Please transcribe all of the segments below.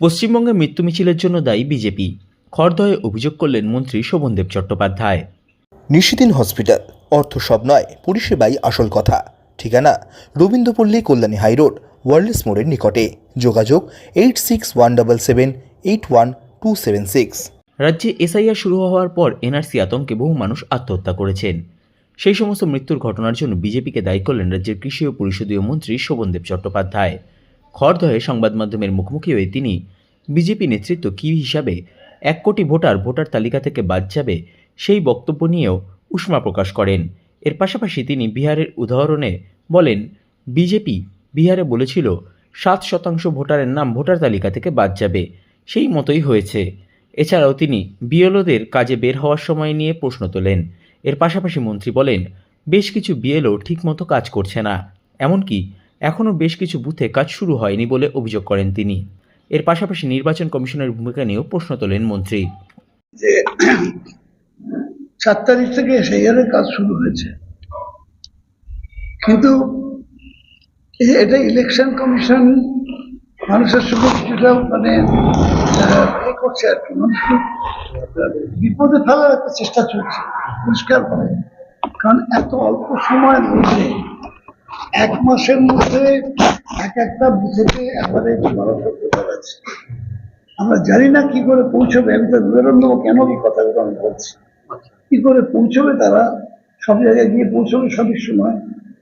পশ্চিমবঙ্গে মৃত্যু মিছিলের জন্য দায়ী বিজেপি। খড়দহে অভিযোগ করলেন মন্ত্রী শোভনদেব চট্টোপাধ্যায়। নিশিদিন হসপিটাল অর্থ সব নয় পরিষেবাই আসল কথা। ঠিকানা রবীন্দ্রপল্লী কল্যাণী হাইরোড ওয়ার্ল্ডস মোড়ের নিকটে। যোগাযোগ eight six one double seven eight one two seven six. রাজ্যে এসআইআর শুরু হওয়ার পর এনআরসি আতঙ্কে বহু মানুষ আত্মহত্যা করেছেন। সেই সমস্ত মৃত্যুর ঘটনার জন্য বিজেপিকে দায়ী করলেন রাজ্যের কৃষি ও পরিষদীয় মন্ত্রী শোভনদেব চট্টোপাধ্যায়। খড়দহে সংবাদ মাধ্যমের মুখোমুখি হয়ে তিনি বিজেপি নেতৃত্ব কী হিসাবে এক কোটি ভোটার ভোটার তালিকা থেকে বাদ যাবে সেই বক্তব্য নিয়েও উষ্মা প্রকাশ করেন। এর পাশাপাশি তিনি বিহারের উদাহরণে বলেন, বিজেপি বিহারে বলেছিল, সাত শতাংশ ভোটারের নাম ভোটার তালিকা থেকে বাদ যাবে। সেই মতোই হয়েছে। এছাড়াও তিনি বিএলওদের কাজে বের হওয়ার সময় নিয়ে প্রশ্ন তোলেন। এর পাশাপাশি মন্ত্রী বলেন, বেশ কিছু বিএলও ঠিকমতো কাজ করছে না। এমনকি এখনও বেশ কিছু বুথে কাজ শুরু হয়নি বলে অভিযোগ করেন তিনি। এর পাশাপাশি নির্বাচন কমিশনের ভূমিকা নিয়েও প্রশ্ন তোলেন মন্ত্রী। যে সাত তারিখ থেকে এসআইআরের কাজ শুরু হয়েছে। কিন্তু এটা ইলেকশন কমিশন মানুষের সঙ্গে কিছুটা মানে করছে আর কি। বিপদে ফেলার একটা চেষ্টা চলছে, পরিষ্কার করে। কারণ এত অল্প সময়ের মধ্যে এক মাসের মধ্যে এক একটা বুথেতে একবারে বারোশো ভোটার আছে। আমরা জানি না কি করে পৌঁছবে আমি তো বিবরণ দেবো কেন এই কথাগুলো আমি বলছি? কি করে পৌঁছবে তারা? সব জায়গায় গিয়ে পৌঁছবে সঠিক সময়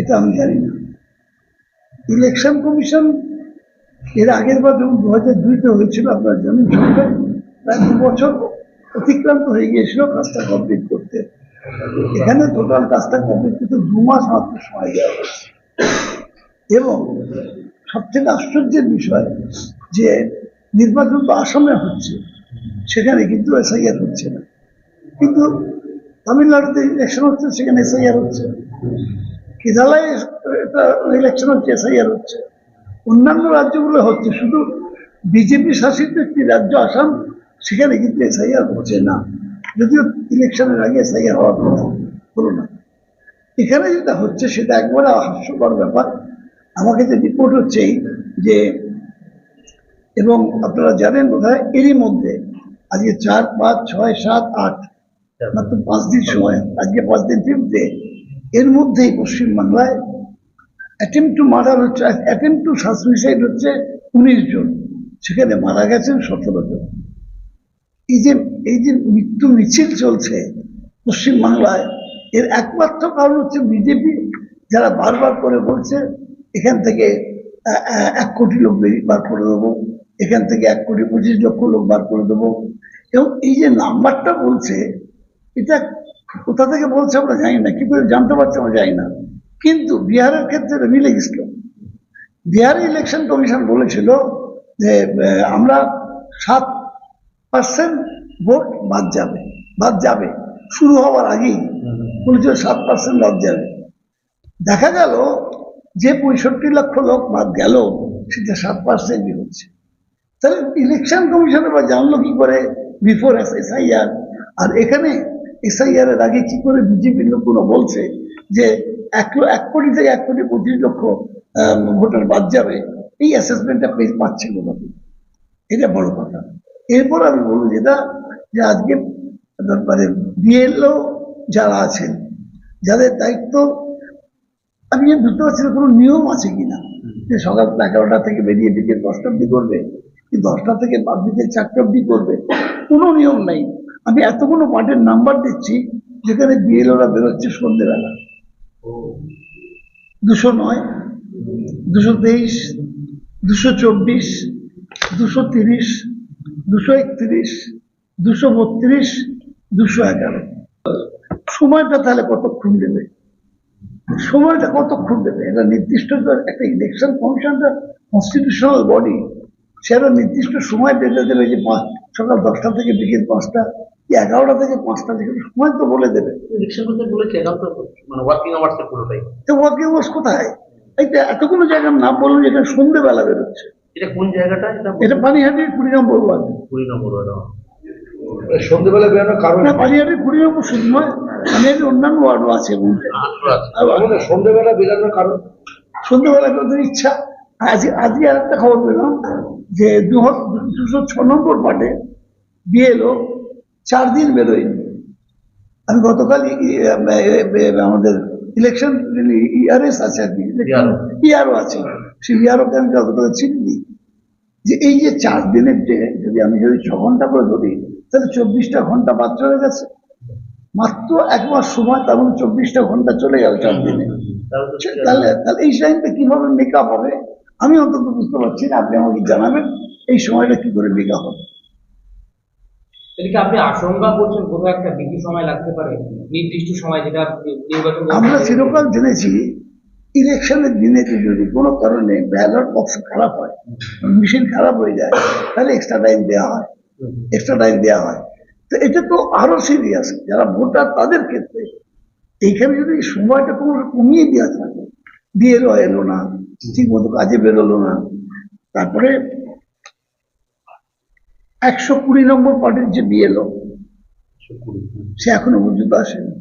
এটা আমি জানি না। ইলেকশন কমিশন এর আগের বার যখন দু হাজার দুইতে হয়েছিল আপনার জানেন সরকার প্রায় দু বছর অতিক্রান্ত হয়ে গিয়েছিল কাজটা কমপ্লিট করতে। এখানে টোটাল কাজটা কমপ্লিট করতে দু মাস মাত্র সময় দেওয়া হয়েছে। এবং সবথেকে আশ্চর্যের বিষয় যে নির্বাচন তো আসামে হচ্ছে, সেখানে কিন্তু এসআইআর হচ্ছে না। কিন্তু তামিলনাড়ুতে ইলেকশন হচ্ছে, সেখানে এসআইআর হচ্ছে। কেরালায় ইলেকশন হচ্ছে, এসআইআর হচ্ছে। অন্যান্য রাজ্যগুলো হচ্ছে, শুধু বিজেপি শাসিত একটি রাজ্য আসাম, সেখানে কিন্তু এসআইআর হচ্ছে না। যদিও ইলেকশনের আগে এসআইআর হওয়ার কথা হলো না। এখানে যেটা হচ্ছে সেটা একবারে হাস্যকর ব্যাপার। আমাকে যে রিপোর্ট হচ্ছে যে, এবং আপনারা জানেন বোধহয় এরই মধ্যে আজকে চার, পাঁচ, ছয়, সাত, আট, মাত্র পাঁচ দিন সময়, আজকে পাঁচ দিন ফিফতে এর মধ্যেই পশ্চিমবাংলায় অ্যাটেম্প টু মার্ডার হচ্ছে অ্যাটেম্প টু সুইসাইড হচ্ছে উনিশ জন। সেখানে মারা গেছেন সতেরো জন। এই যে এই যে মৃত্যু মিছিল চলছে পশ্চিমবাংলায় এর একমাত্র কারণ হচ্ছে বিজেপি, যারা বারবার করে বলছে, এখান থেকে এক কোটি লোক বার করে দেবো। এখান থেকে এক কোটি পঁচিশ লক্ষ লোক বার করে দেবো। এবং এই যে নাম্বারটা বলছে, এটা কোথা থেকে বলছে আমরা জানি না, কি করে জানতে পারছি আমরা জানি না। কিন্তু বিহারের ক্ষেত্রে মিলে গেছিল। বিহারে ইলেকশন কমিশন বলেছিল যে আমরা সাত পার্সেন্ট ভোট বাদ যাবে বাদ যাবে। শুরু হওয়ার আগেই বলেছিল সাত পার্সেন্ট বাদ যাবে দেখা গেল যে পঁয়ষট্টি লক্ষ লোক বাদ গেল, সেটা সাত পার্সেন্টই হচ্ছে। তাহলে ইলেকশন কমিশন বা জানলো কি করে বিফোর এসআইআর আর এখানে এসআইআর এর আগে কি করে বিজেপির লোকগুলো বলছে যে এক এক কোটি থেকে এক কোটি পঁচিশ লক্ষ ভোটার বাদ যাবে, এই অ্যাসেসমেন্টটা পেয়ে পাচ্ছে কোথা থেকে? এটা বড় কথা। এরপর আমি বলব যেটা যে আজকে মানে বিএলও যারা আছেন, যাদের দায়িত্ব, আমি বুঝতে পারছি না কোনো নিয়ম আছে কিনা? যে সকাল এগারোটা থেকে বেরিয়ে বিকেল দশটা অব্দি করবে, কি দশটা থেকে বিকেল চারটা অব্দি করবে? কোনো নিয়ম নেই। আমি এতগুলো পার্টের নাম্বার দিচ্ছি, যেখানে বিএলওরা বেরোচ্ছে সন্ধ্যেবেলা দুশো নয়, দুশো তেইশ, দুশো চব্বিশ, দুশো তিরিশ, দুশো একত্রিশ, দুশো বত্রিশ, দুশো এগারো। সময়টা তাহলে কতক্ষণ দেবে? সময়টা কতক্ষণ দেবে? এটা নির্দিষ্ট একটা ইলেকশন কমিশনটা কনস্টিটিউশনাল বডি সেটা নির্দিষ্ট সময় বেঁধে দেবে যে সকাল দশটা থেকে বিকেল পাঁচটা কি এগারোটা থেকে পাঁচটা থেকে সময় তো বলে দেবে। ইলেকশন বলেছে মানে ওয়ার্কিং আওয়ার্স পুরোটাই। তো ওয়ার্কিং আওয়ার্স কোথায়? এই তো এতগুলো জায়গার নাম বলল যেটা সন্ধ্যেবেলা বেরোচ্ছে। এটা কোন জায়গাটা? এটা এটা পানিহাটি কুড়ি নম্বর ওয়ার্ড কুড়ি নম্বর ওয়ার্ড সন্ধ্যেবেলা বেরোনোর কারণ না পানিহাটি কুড়ি নম্বর শুধু পানিহাটি অন্যান্য ওয়ার্ডও আছে সন্ধ্যেবেলা বেরোনোর কারণ? সন্ধ্যেবেলা ইচ্ছা। আজ আজকে আর একটা খবর পেলাম যে দুশো ছ নম্বর বিএলও চার দিন বেরোয়নি আমি গতকাল আমাদের ইলেকশন ইআরএস আছে আর কি ইআরও আছে সেই ইআরওকে আমি গতকাল চিনি যে এই যে চার দিনের যে যদি আমি যদি ছ ঘণ্টা করে ধরি তাহলে চব্বিশটা ঘণ্টা বাদ চলে গেছে। মাত্র এক মাস সময় তার মানে চব্বিশটা ঘণ্টা চলে গেল চার দিনে। তাহলে তাহলে এই টাইমটা কীভাবে মেকআপ হবে? আমি অন্তত বুঝতে পারছি না আপনি আমাকে জানাবেন এই সময়টা কি করে মেকআপ হবে। এদিকে আপনি আশঙ্কা করছেন কোথাও একটা বেশি সময় লাগতে পারে? নির্দিষ্ট সময় যেটা নির্বাচন আমরা চিরকাল জেনেছি ইলেকশনের দিনে যদি কোনো কারণে ব্যালট বক্স খারাপ হয় মেশিন খারাপ হয়ে যায় তাহলে এক্সট্রা টাইম দেওয়া হয়। এক্সট্রা টাইম দেওয়া হয়। তো এটা তো আরও সিরিয়াস যারা ভোটার তাদের ক্ষেত্রে এইখানে যদি সময়টা কোনো কমিয়ে দেওয়া থাকে দিয়ে এলো না ঠিক মতো কাজে বেরোলো না তারপরে একশো কুড়ি নম্বর পার্টির যে বিএলও সে এখনও পর্যন্ত আসেনি।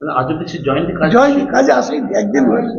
মানে আজ অব্দি সে জয়েন্টলি কাজ জয় কাজে আসেনি একদিন হয়েছে।